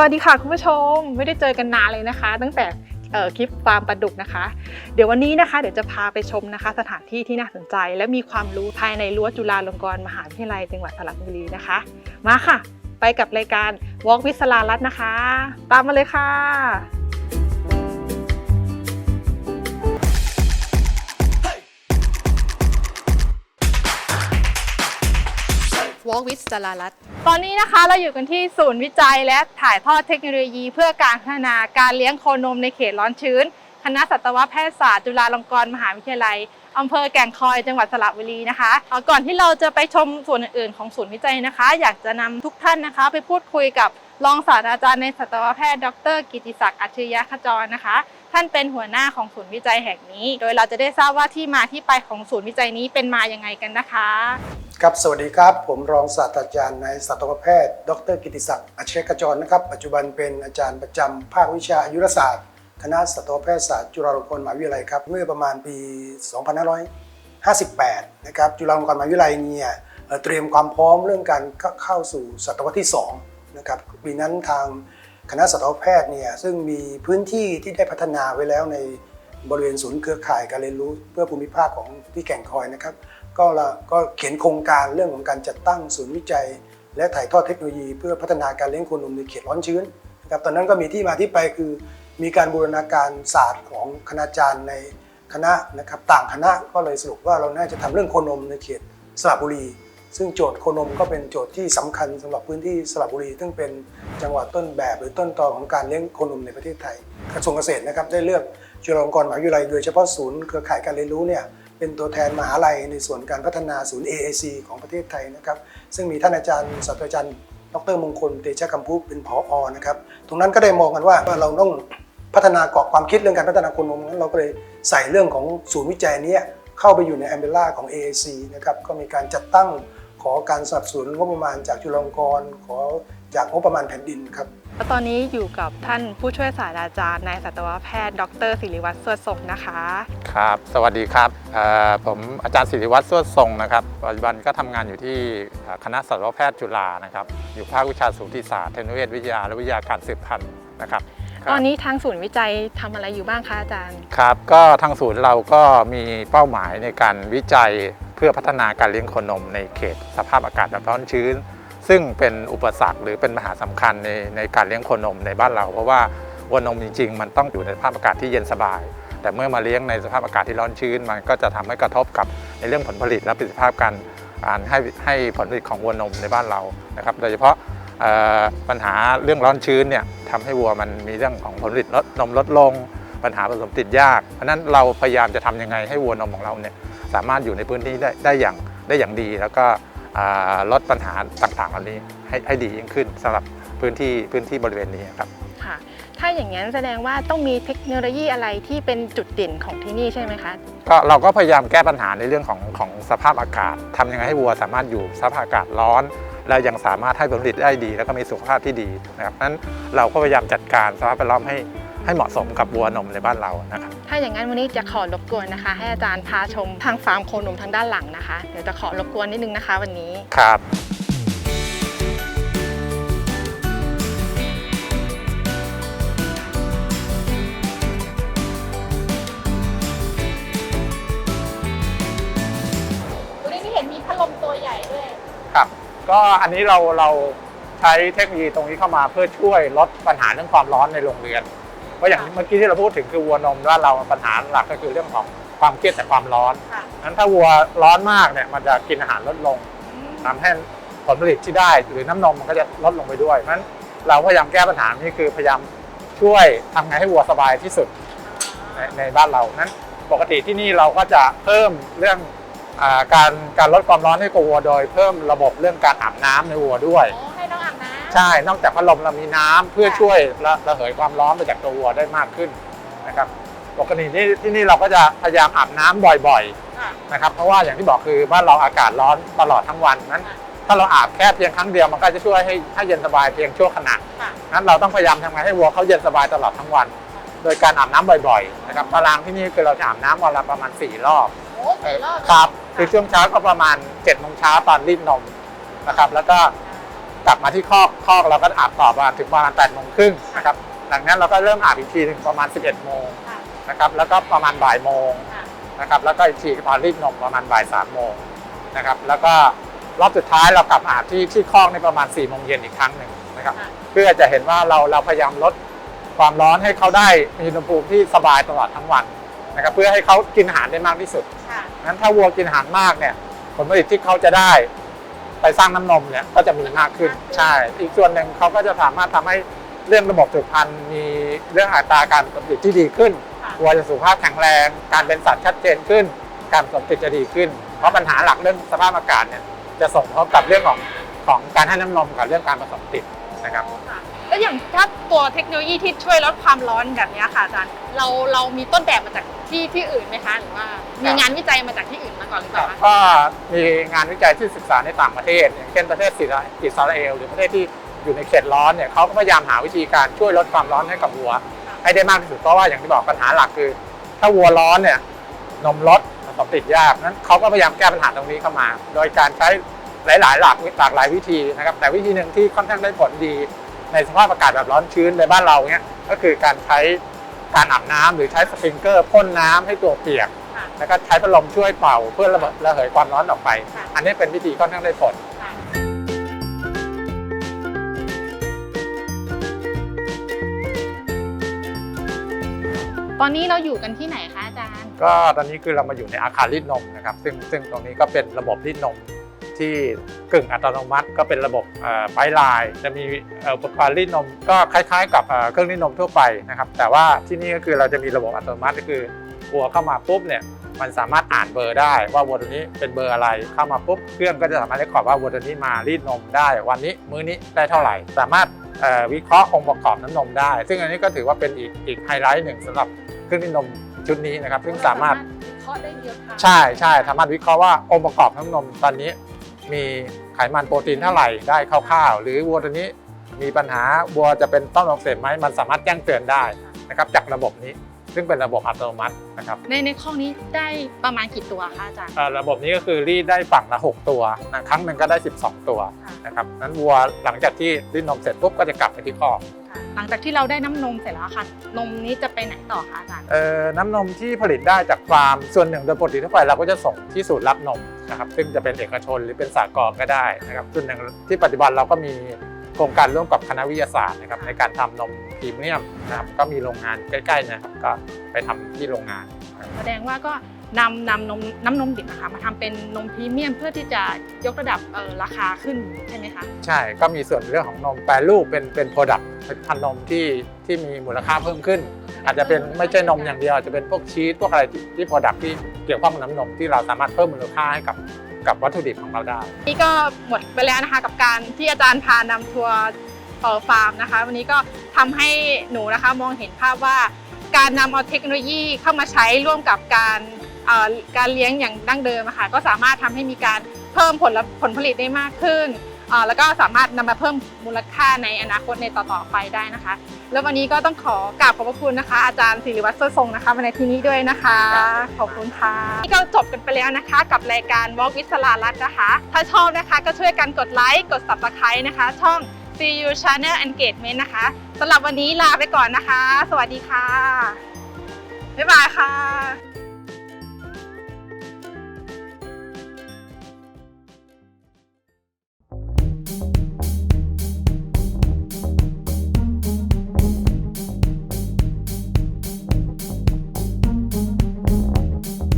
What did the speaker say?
สวัสดีค่ะคุณผู้ชมไม่ได้เจอกันนานเลยนะคะ ตั้งแต่คลิปฟาร์มปลาดุกนะคะ เดี๋ยววันนี้นะคะ เดี๋ยวจะพาไปชมนะคะ สถานที่ที่น่าสนใจ และมีความรู้ภายในรั้วจุฬาลงกรณ์มหาวิทยาลัยจังหวัดสระบุรีนะคะ มาค่ะ ไปกับรายการ Walk with สลารัตน์นะคะ ตามมาเลยค่ะ Walk with สลารัตตอนนี้นะคะเราอยู่กันที่ศูนย์วิจัยและถ่ายทอดเทคโนโลยี เพื่อการพัฒนาการเลี้ยงโคนมในเขตร้อนชื้น คณะสัตวแพทยศาสตร์จุฬาลงกรณ์มหาวิทยาลัยอำเภอแก่งคอยจังหวัดสระบุรีนะคะก่อนที่เราจะไปชมส่วนอื่นๆของศูนย์วิจัยนะคะ อยากจะนำทุกท่านนะคะ ไปพูดคุยกับรองศาสตราจารย์ในสัตวแพทย์ ดร กิติศักดิ์อัจฉริยะขจรนะคะ ท่านเป็นหัวหน้าของศูนย์วิจัยแห่งนี้ โดยเราจะได้ทราบว่าที่มาที่ไปของศูนย์วิจัยนี้เป็นมาอยังไงกันนะคะ ครับ สวัสดีครับ ผมรองศาสตราจารย์ในายสัตวแพทย์ ดรกิติศักดิ์อัจฉริยะจรนะครับ ปัจจุบันเป็นอาจารย์ประจำภาควิชาอายุรศาสตร์ คณะสัตวแพทยศาสตร์จุฬาลงกรณ์มหาวิทยาลัยครับ เมื่อประมาณปี 2558 นะครับ จุฬาลงกรณ์มหาวิทยาลัยเนี่ยเตรียมความพร้อมเรื่องการเข้าเข้าสู่ศตวรรษที่2นะครับ ปีนั้นทาง คณะสัตวแพทย์เนี่ยซึ่งมีพื้นที่ที่ได้พัฒนาไว้แล้วในบริเวณศูนย์เครือข่ายการเรียนรู้เพื่อภูมิภาคของที่แก่งคอยนะครับ ก็ละก็เขียนโครงการเรื่องของการจัดตั้งศูนย์วิจัย และถ่ายทอดเทคโนโลยี เพื่อพัฒนาการเลี้ยงโคนมในเขตร้อนชื้นนะครับตอนนั้นก็มีที่มาที่ไปคือมีการบูรณาการศาสตร์ของคณาจารย์ในคณะนะครับต่างคณะก็เลยสรุปว่าเราน่าจะทำเรื่องโคนมในเขตสระบุรี ซึ่งโจทย์โคนมก็เป็นโจทย์ที่สำคัญสำหรับพื้นที่สระบุรี ซึ่งเป็นจังหวัดต้นแบบหรือต้นตอของการเลี้ยงโคนมในประเทศไทย กระทรวงเกษตรนะครับได้เลือกจุฬาลงกรณ์มหาวิทยาลัยโดยเฉพาะศูนย์เครือข่ายการเรียนรู้เนี่ยเป็นตัวแทนมหาลัยในส่วนการพัฒนาศูนย์ AAC ของประเทศไทยนะครับ ซึ่งมีท่านอาจารย์ศาสตราจารย์ดรมงคลเตชะกัมพุเป็นผอนะครับ ตรงนั้นก็ได้มองกันว่าเราต้องพัฒนากรอบความคิดเรื่องการพัฒนาโคนมนั้นเราก็เลยใส่เรื่องของศูนย์วิจัยนี้เข้าไปอยู่ในแอมเบล่าของ AAC นะครับก็มีการจัดตั้ง ขอการสนับสนุนงบประมาณจากจุฬาลงกรณ์ขอจากงบประมาณแผ่นดินครับแล้วตอนนี้อยู่กับท่านผู้ช่วยศาสตราจารย์นายสัตวแพทย์ ดรศิริวัตรสวดศกนะคะ ครับ สวัสดีครับเอ่อผมอาจารย์ศิริวัตรสวดทรงนะครับ ปัจจุบันก็ทำงานอยู่ที่เอ่อคณะสัตวแพทย์จุฬานะครับ อยู่ภาควิชาสูติศาสตร์เทคโนโลยีวิทยาและวิทยาการสืบพันธุ์นะครับครับตอนนี้ทางศูนย์วิจัยทำอะไรอยู่บ้างคะอาจารย์ ครับ ก็ทางศูนย์เราก็มีเป้าหมายในการวิจัย เพื่อพัฒนาการเลี้ยงโคนมในเขตสภาพอากาศแบบร้อนชื้น ซึ่งเป็นอุปสรรคหรือเป็นปัญหาสำคัญในในการเลี้ยงโคนมในบ้านเรา เพราะว่าวัวนมจริง ๆ มันต้องอยู่ในสภาพอากาศที่เย็นสบาย แต่เมื่อมาเลี้ยงในสภาพอากาศที่ร้อนชื้น มันก็จะทำให้กระทบกับในเรื่องผลผลิตและประสิทธิภาพการการให้ให้ผลผลิตของวัวนมในบ้านเรานะครับ โดยเฉพาะปัญหาเรื่องร้อนชื้นเนี่ยทำให้วัวมันมีเรื่องของผลผลิตลดนมลดลง ปัญหาผสมติดยากเพราะฉะนั้นเราพยายามจะทำยังไงให้วัวนมของเราเนี่ยสามารถอยู่ในพื้นที่ได้ได้อย่างได้อย่างดี แล้วก็อ่าลดปัญหาต่างๆเหล่านี้ให้ให้ดียิ่งขึ้นสำหรับพื้นที่พื้นที่บริเวณนี้ครับค่ะถ้าอย่างนั้นแสดงว่าต้องมีเทคโนโลยีอะไรที่เป็นจุดเด่นของที่นี่ใช่ไหมคะก็เราก็พยายามแก้ปัญหาในเรื่องของของสภาพอากาศทำยังไงให้วัวสามารถอยู่สภาพอากาศร้อน และยังสามารถให้ผลผลิตได้ดี แล้วก็มีสุขภาพที่ดีนะครับเพราะฉะนั้นเราก็พยายามจัดการสภาพแวดล้อมให้ ให้เหมาะสมกับวัวนมในบ้านเรานะครับถ้าอย่างนั้นวันนี้จะขอรบกวนนะคะ ให้อาจารย์พาชมทางฟาร์มโคนมทางด้านหลังนะคะ เดี๋ยวจะขอรบกวนนิดนึงนะคะ วันนี้ครับวันนี้ที่เห็นมีพัดลมตัวใหญ่ด้วยครับก็อันนี้เราเราใช้เทคโนโลยีตรงนี้เข้ามาเพื่อช่วยลดปัญหาเรื่องความร้อนในโรงเรือน เพราะอย่างเมื่อกี้ที่เราพูดถึงคือวัวนมว่าเราปัญหาหลักก็คือเรื่องของความเครียดจากความร้อนค่ะนั้นถ้าวัวร้อนมากเนี่ยมันจะกินอาหารลดลงทำให้ผลผลิตที่ได้ หรือน้ำนมมันก็จะลดลงไปด้วยเพราะฉะนั้นเราพยายามแก้ปัญหานี้คือพยายามช่วยทำไงให้วัวสบายที่สุด ในในบ้านเรา นั้นปกติที่นี่เราก็จะเพิ่มเรื่องอาการการลดความร้อนให้กับวัวโดย เพิ่มระบบเรื่องการอาบน้ำในวัวด้วยโอ้ให้น้องอาบน้ำ ใช่ นอกจากพัดลมเรามีน้ำเพื่อช่วยระระเหยความร้อนไปจากตัววัวได้มากขึ้นนะครับปกติที่ที่นี่เราก็จะพยายามอาบน้ำบ่อยค่ะๆนะครับ เพราะว่าอย่างที่บอกคือบ้านเราอากาศร้อนตลอดทั้งวันนั้น ถ้าเราอาบแค่เพียงครั้งเดียวมันก็จะช่วยให้ให้เย็นสบายเพียงชั่วขณะ ค่ะนั้นเราต้องพยายามทำไงให้วัวเขาเย็นสบายตลอดทั้งวัน โดยการอาบน้ำบ่อยๆนะครับตารางที่นี่คือเราจะอาบน้ำวันละประมาณ 4 รอบโอ้สี่รอบครับ คือช่วงเช้าก็ประมาณ7จ็ดโมงเช้าตอนรีดนมนะครับ แล้วก็ กลับมาที่คอกคอกเราก็อาบต่อประมาณถึงประมาณ8โมงครึ่งนะครับหลังนั้นเราก็เริ่มอาบอีกทีถึงประมาณ 11โมงค่ะนะครับแล้วก็ประมาณบ่ายโมงค่ะนะครับแล้วก็อีกทีตอนรีดนมประมาณบ่ายสามโมงนะครับแล้วก็รอบสุดท้ายเรากลับมาอาบที่ที่คอกในประมาณ4ี่โมงเย็นอีกครั้งหนึ่งนะครับค่ะเพื่อจะเห็นว่าเราเราพยายามลดความร้อนให้เขาได้มีอุณหภูมิที่สบายตลอดทั้งวันนะครับเพื่อให้เขากินอาหารได้มากที่สุดค่ะงั้นถ้าวัวกินอาหารมากเนี่ยผลผลิตที่เขาจะได้ ไปสร้างน้ำนมเนี่ยก็จะมีมากขึ้นใช่ อีกส่วนหนึ่งเขาก็จะสามารถทำให้เรื่องระบบสืบพันธุ์มีเรื่องอัตราการผลผลิตที่ดีขึ้นค่ะวัวจะสุขภาพแข็งแรง การเป็นสัตว์ชัดเจนขึ้น การผสมติดจะดีขึ้น เพราะปัญหาหลักเรื่องสภาพอากาศเนี่ยจะส่งผลกับเรื่องของของการให้น้ำนมกับเรื่องการผสมติดนะครับค่ะแล้วอย่างถ้าตัวเทคโนโลยีที่ช่วยลดความร้อนแบบเนี้ยค่ะอาจารย์เราเรามีต้นแบบมาจาก ที่ที่อื่นไหมคะหรือว่ามีงานวิจัยมาจากที่อื่นมาก่อนหรือเปล่าคะก็มีงานวิจัยที่ศึกษาในต่างประเทศ อย่างเช่นประเทศอิสราเอลหรือประเทศที่อยู่ในเขตร้อนเนี่ยเขาก็พยายามหาวิธีการช่วยลดความร้อนให้กับวัว ให้ได้มากที่สุดเพราะว่าอย่างที่บอกปัญหาหลักคือ ถ้าวัวร้อนเนี่ยนมลดผสมติดยากนั้นเขาก็พยายามแก้ปัญหาตรงนี้เข้ามา โดยการใช้หลาย ๆ หลักหลากหลายวิธีนะครับ แต่วิธีหนึ่งที่ค่อนข้างได้ผลดีในสภาพอากาศแบบร้อนชื้นในบ้านเราเนี่ยก็คือการใช้ การอาบน้ำหรือใช้สปริงเกอร์พ่นน้ำให้ตัวเปียกค่ะแล้วก็ใช้พัดลมช่วยเป่าเพื่อระเบิดระเหยความร้อนออกไปค่ะอันนี้เป็นวิธีค่อนข้างได้ผลค่ะตอนนี้เราอยู่กันที่ไหนคะอาจารย์ ก็ตอนนี้คือเรามาอยู่ในอาคารรีดนมนะครับ ซึ่งซึ่งตรงนี้ก็เป็นระบบรีดนม ที่กึ่งอัตโนมัติ ก็เป็นระบบไฟลาย จะมีเอ่ออุปกรณ์รีดนมก็คล้ายๆ กับเอ่อเครื่องรีดนมทั่วไปนะครับ แต่ว่าที่นี่ก็คือเราจะมีระบบอัตโนมัติก็คือวัวเข้ามาปุ๊บเนี่ยมันสามารถอ่านเบอร์ได้ว่าวัวตัวนี้เป็นเบอร์อะไรเข้ามาปุ๊บเครื่องก็จะสามารถเรคคอร์ดว่าวัวตัวนี้มารีดนมได้ วันนี้มื้อนี้ได้เท่าไหร่ สามารถเอ่อวิเคราะห์องค์ประกอบน้ำนมได้ ซึ่งอันนี้ก็ถือว่าเป็นอีกอีกไฮไลท์หนึ่งสำหรับเครื่องรีดนมชุดนี้นะครับซึ่งสามารถวิเคราะห์ได้เยอะค่ะใช่ใช่สามารถวิเคราะห์ว่าองค์ประกอบน้ำนมตอนนี้ มีไขมันโปรตีนเท่าไหร่ได้คร่าวๆ หรือวัวตัวนี้มีปัญหาวัวจะเป็นต้อมลมเสพไหมมันสามารถแจ้งเตือนได้นะครับจากระบบนี้ซึ่งเป็นระบบอัตโนมัตินะครับในในข้อนี้ได้ประมาณกี่ตัวคะอาจารย์เอ่อระบบนี้ก็คือรีดได้ฝั่งละ 6 ตัวนะครั้งหนึ่งก็ได้ 12 ตัวค่ะนะครับนั้นวัวหลังจากที่รีดนมเสร็จปุ๊บก็จะกลับไปที่คอกค่ะ หลังจากที่เราได้น้ำนมเสร็จแล้วค่ะ นมนี้จะไปไหนต่อคะอาจารย์ เอ่อน้ำนมที่ผลิตได้จากฟาร์มส่วนหนึ่งโดยปกติทั่วไปเราก็จะส่งที่ศูนย์รับนมนะครับซึ่งจะเป็นเอกชนหรือเป็นสากลก็ได้นะครับส่วนหนึ่งที่ปัจจุบันเราก็มีโครงการร่วมกับคณะวิทยาศาสตร์นะครับในการทำนมพรีเมียมนะครับก็มีโรงงานใกล้ๆนะครับก็ไปทำที่โรงงานแสดงว่าก็นำนำนมน้ำนมดิบนะคะมาทำเป็นนมพรีเมียมเพื่อที่จะยกระดับเอ่อราคาขึ้นใช่ไหมคะ ใช่ก็มีส่วนเรื่องของนมแปรรูปเป็นเป็นโปรดักต์ พันนมที่ที่มีมูลค่าเพิ่มขึ้น อาจจะเป็นไม่ใช่นมอย่างเดียวอาจจะเป็นพวกชีสพวกอะไรที่โปรดักต์ที่เกี่ยวข้องกับน้ำนมที่เราสามารถเพิ่มมูลค่าให้กับกับวัตถุดิบของเราได้ นี่ก็หมดไปแล้วนะคะกับการที่อาจารย์พานำทัวร์เอ่อฟาร์มนะคะ วันนี้ก็ทำให้หนูนะคะมองเห็นภาพว่าการนำเอาเทคโนโลยีเข้ามาใช้ร่วมกับการเอ่อการเลี้ยงอย่างดั้งเดิมค่ะก็สามารถทำให้มีการเพิ่มผลลัพธ์ผลผลิตได้มากขึ้น แล้วก็สามารถนำมาเพิ่มมูลค่าในอนาคตในต่อๆไปได้นะคะ แล้ววันนี้ก็ต้องขอกราบขอบพระคุณนะคะ อาจารย์ศิริวัตรเสื้อทรงนะคะมาในที่นี้ด้วยนะคะ ขอบคุณค่ะนี่ก็จบกันไปแล้วนะคะ กับรายการ Walk with สลารัตน์นะคะ ถ้าชอบนะคะก็ช่วยกันกดไลค์กด subscribe นะคะ ช่อง CU Channel Engagement นะคะสำหรับวันนี้ลาไปก่อนนะคะ สวัสดีค่ะ บ๊ายบายค่ะ